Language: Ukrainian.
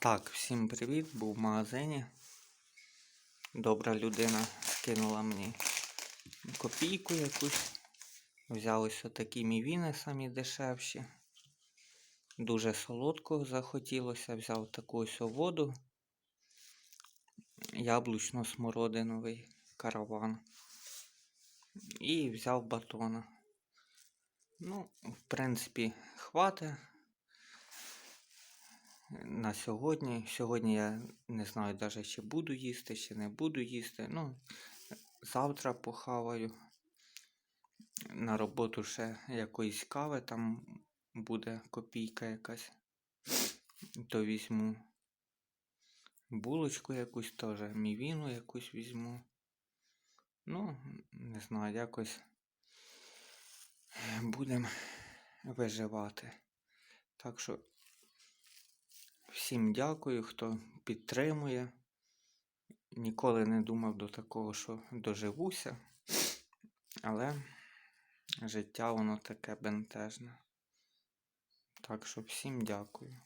Так, всім привіт, був в магазині. Добра людина скинула мені копійку якусь. Взяв ось такі мівіни самі дешевші. Дуже солодкого захотілося. Взяв таку ось воду. Яблучно-смородиновий караван. І взяв батона. Ну, в принципі, хватить на сьогодні. Сьогодні я не знаю навіть, чи буду їсти, чи не буду їсти. Ну, завтра похаваю. На роботу ще якоїсь кави там буде копійка якась. То візьму булочку якусь теж, мівіну якусь візьму. Ну, не знаю, якось будемо виживати. Так що всім дякую, хто підтримує. Ніколи не думав до такого, що доживуся. Але життя воно таке бентежне. Так що всім дякую.